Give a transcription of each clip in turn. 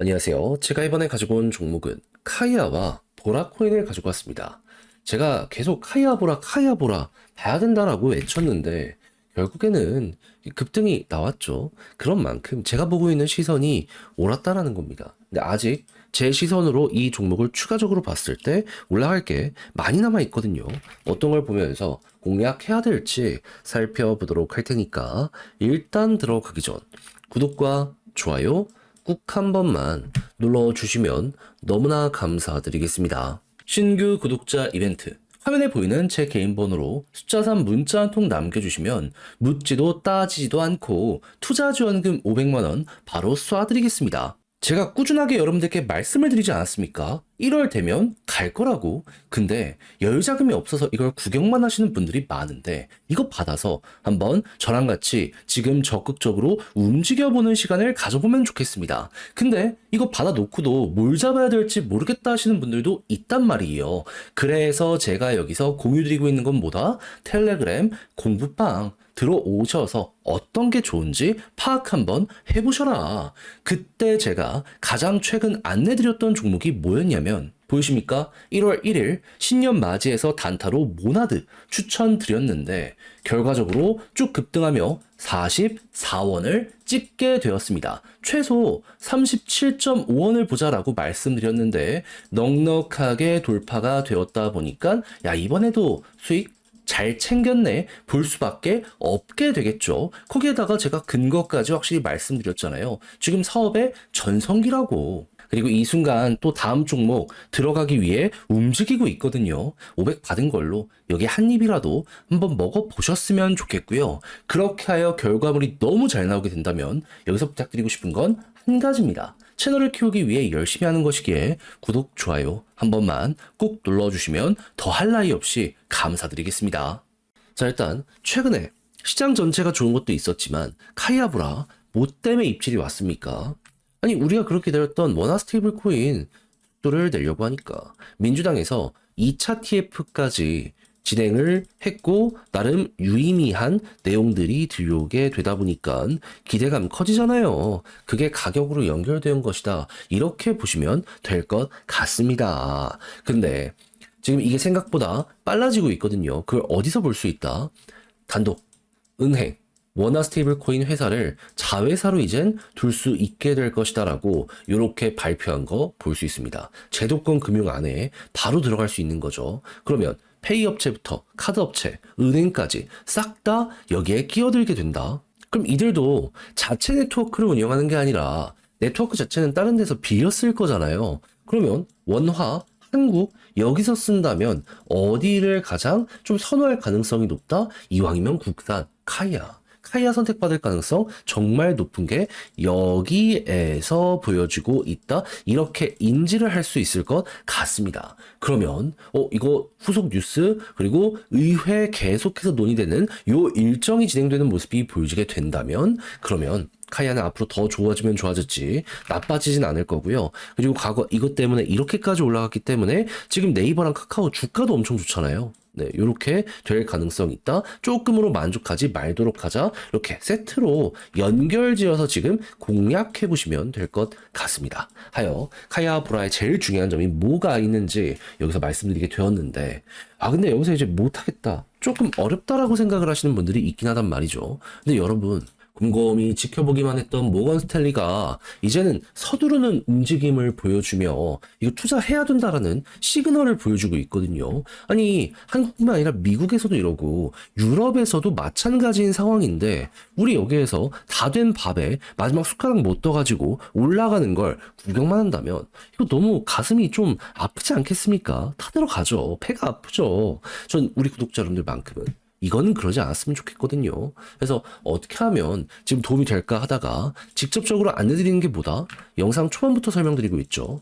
안녕하세요. 제가 이번에 가지고 온 종목은 카이아와 보라코인을 가지고 왔습니다. 제가 계속 카이아 보라, 카이아 보라 봐야 된다라고 외쳤는데 결국에는 이 급등이 나왔죠. 그런 만큼 제가 보고 있는 시선이 옳았다라는 겁니다. 근데 아직 제 시선으로 이 종목을 추가적으로 봤을 때 올라갈 게 많이 남아 있거든요. 어떤 걸 보면서 공략해야 될지 살펴보도록 할 테니까 일단 들어가기 전 구독과 좋아요 꾹 한 번만 눌러주시면 너무나 감사드리겠습니다. 신규 구독자 이벤트. 화면에 보이는 제 개인 번호로 숫자 3 문자 한 통 남겨주시면 묻지도 따지지도 않고 투자 지원금 500만원 바로 쏴드리겠습니다. 제가 꾸준하게 여러분들께 말씀을 드리지 않았습니까? 1월 되면 갈 거라고. 근데 열 자금이 없어서 이걸 구경만 하시는 분들이 많은데 이거 받아서 한번 저랑 같이 지금 적극적으로 움직여보는 시간을 가져보면 좋겠습니다. 근데 이거 받아놓고도 뭘 잡아야 될지 모르겠다 하시는 분들도 있단 말이에요. 그래서 제가 여기서 공유드리고 있는 건 뭐다? 텔레그램 공부방 들어오셔서 어떤 게 좋은지 파악 한번 해보셔라. 그때 제가 가장 최근 안내드렸던 종목이 뭐였냐면 보이십니까? 1월 1일 신년 맞이해서 단타로 모나드 추천드렸는데 결과적으로 쭉 급등하며 44원을 찍게 되었습니다. 최소 37.5원을 보자라고 말씀드렸는데 넉넉하게 돌파가 되었다 보니까 야 이번에도 수익 잘 챙겼네 볼 수밖에 없게 되겠죠. 거기에다가 제가 근거까지 확실히 말씀드렸잖아요. 지금 사업의 전성기라고. 그리고 이 순간 또 다음 종목 들어가기 위해 움직이고 있거든요. 500 받은 걸로 여기 한 입이라도 한번 먹어보셨으면 좋겠고요. 그렇게 하여 결과물이 너무 잘 나오게 된다면 여기서 부탁드리고 싶은 건 한 가지입니다. 채널을 키우기 위해 열심히 하는 것이기에 구독, 좋아요 한 번만 꾹 눌러주시면 더할 나위 없이 감사드리겠습니다. 자, 일단 최근에 시장 전체가 좋은 것도 있었지만 카이아브라 뭐 때문에 입질이 왔습니까? 아니 우리가 그렇게 기다렸던 원화 스테이블 코인 속도를 내려고 하니까 민주당에서 2차 TF까지 진행을 했고 나름 유의미한 내용들이 들려오게 되다 보니까 기대감 커지잖아요. 그게 가격으로 연결된 것이다. 이렇게 보시면 될 것 같습니다. 근데 지금 이게 생각보다 빨라지고 있거든요. 그걸 어디서 볼 수 있다? 단독, 은행, 원화 스테이블 코인 회사를 자회사로 이젠 둘 수 있게 될 것이다라고 이렇게 발표한 거 볼 수 있습니다. 제도권 금융 안에 바로 들어갈 수 있는 거죠. 그러면 페이 업체부터 카드 업체, 은행까지 싹 다 여기에 끼어들게 된다. 그럼 이들도 자체 네트워크를 운영하는 게 아니라 네트워크 자체는 다른 데서 빌렸을 거잖아요. 그러면 원화, 한국 여기서 쓴다면 어디를 가장 좀 선호할 가능성이 높다? 이왕이면 국산 카이아. 카이아 선택받을 가능성 정말 높은 게 여기에서 보여지고 있다. 이렇게 인지를 할 수 있을 것 같습니다. 그러면 어 이거 후속 뉴스 그리고 의회 계속해서 논의되는 요 일정이 진행되는 모습이 보여지게 된다면 그러면 카이아는 앞으로 더 좋아지면 좋아졌지 나빠지진 않을 거고요. 그리고 과거 이것 때문에 이렇게까지 올라갔기 때문에 지금 네이버랑 카카오 주가도 엄청 좋잖아요. 네, 이렇게 될 가능성이 있다. 조금으로 만족하지 말도록 하자. 이렇게 세트로 연결지어서 지금 공략해 보시면 될 것 같습니다. 하여 카야 브라의 제일 중요한 점이 뭐가 있는지 여기서 말씀드리게 되었는데 아 근데 여기서 이제 못하겠다. 조금 어렵다라고 생각을 하시는 분들이 있긴 하단 말이죠. 근데 여러분 곰곰이 지켜보기만 했던 모건 스탠리가 이제는 서두르는 움직임을 보여주며 이거 투자해야 된다라는 시그널을 보여주고 있거든요. 아니 한국뿐만 아니라 미국에서도 이러고 유럽에서도 마찬가지인 상황인데 우리 여기에서 다 된 밥에 마지막 숟가락 못 떠가지고 올라가는 걸 구경만 한다면 이거 너무 가슴이 좀 아프지 않겠습니까? 다 들어가죠. 배가 아프죠. 전 우리 구독자 여러분들만큼은 이거는 그러지 않았으면 좋겠거든요. 그래서 어떻게 하면 지금 도움이 될까 하다가 직접적으로 안내드리는 게 뭐다? 영상 초반부터 설명드리고 있죠.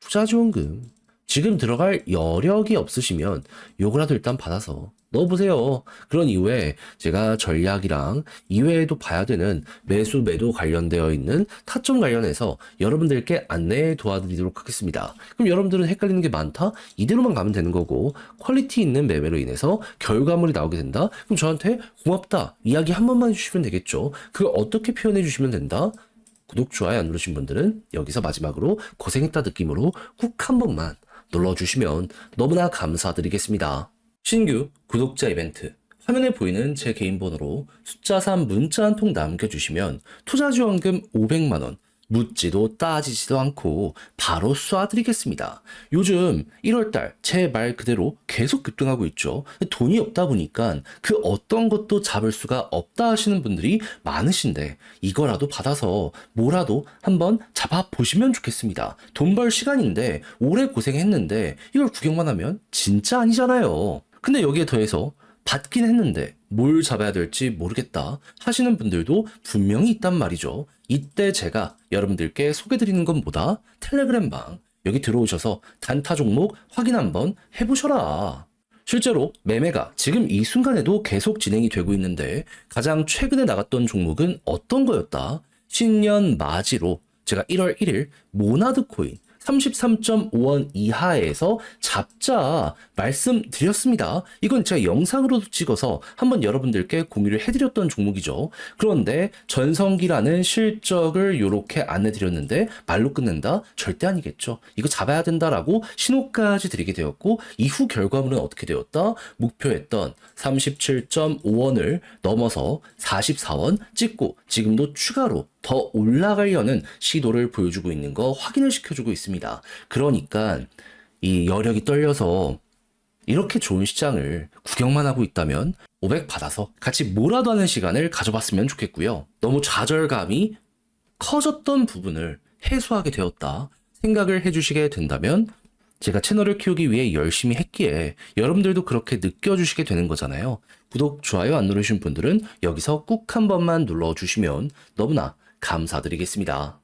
투자 지원금. 지금 들어갈 여력이 없으시면 요거라도 일단 받아서 넣어보세요. 그런 이후에 제가 전략이랑 이외에도 봐야 되는 매수 매도 관련되어 있는 타점 관련해서 여러분들께 안내 도와드리도록 하겠습니다. 그럼 여러분들은 헷갈리는 게 많다? 이대로만 가면 되는 거고 퀄리티 있는 매매로 인해서 결과물이 나오게 된다? 그럼 저한테 고맙다 이야기 한 번만 해주시면 되겠죠. 그걸 어떻게 표현해 주시면 된다? 구독, 좋아요 안 누르신 분들은 여기서 마지막으로 고생했다 느낌으로 꾹 한 번만 눌러주시면 너무나 감사드리겠습니다. 신규 구독자 이벤트. 화면에 보이는 제 개인 번호로 숫자 3 문자 한 통 남겨주시면 투자 지원금 500만원 묻지도 따지지도 않고 바로 쏴드리겠습니다. 요즘 1월달 제 말 그대로 계속 급등하고 있죠. 돈이 없다 보니까 그 어떤 것도 잡을 수가 없다 하시는 분들이 많으신데 이거라도 받아서 뭐라도 한번 잡아보시면 좋겠습니다. 돈 벌 시간인데 오래 고생했는데 이걸 구경만 하면 진짜 아니잖아요. 근데 여기에 더해서 받긴 했는데 뭘 잡아야 될지 모르겠다 하시는 분들도 분명히 있단 말이죠. 이때 제가 여러분들께 소개드리는 건 뭐다? 텔레그램 방 여기 들어오셔서 단타 종목 확인 한번 해보셔라. 실제로 매매가 지금 이 순간에도 계속 진행이 되고 있는데 가장 최근에 나갔던 종목은 어떤 거였다? 신년 맞이로 제가 1월 1일 모나드 코인 33.5원 이하에서 잡자 말씀드렸습니다. 이건 제가 영상으로도 찍어서 한번 여러분들께 공유를 해드렸던 종목이죠. 그런데 전성기라는 실적을 이렇게 안내드렸는데 말로 끝낸다? 절대 아니겠죠. 이거 잡아야 된다라고 신호까지 드리게 되었고 이후 결과물은 어떻게 되었다? 목표했던 37.5원을 넘어서 44원 찍고 지금도 추가로 더 올라가려는 시도를 보여주고 있는 거 확인을 시켜주고 있습니다. 그러니까 이 여력이 떨려서 이렇게 좋은 시장을 구경만 하고 있다면 500 받아서 같이 뭐라도 하는 시간을 가져봤으면 좋겠고요. 너무 좌절감이 커졌던 부분을 해소하게 되었다 생각을 해주시게 된다면 제가 채널을 키우기 위해 열심히 했기에 여러분들도 그렇게 느껴주시게 되는 거잖아요. 구독, 좋아요 안 누르신 분들은 여기서 꾹 한 번만 눌러주시면 너무나 감사드리겠습니다.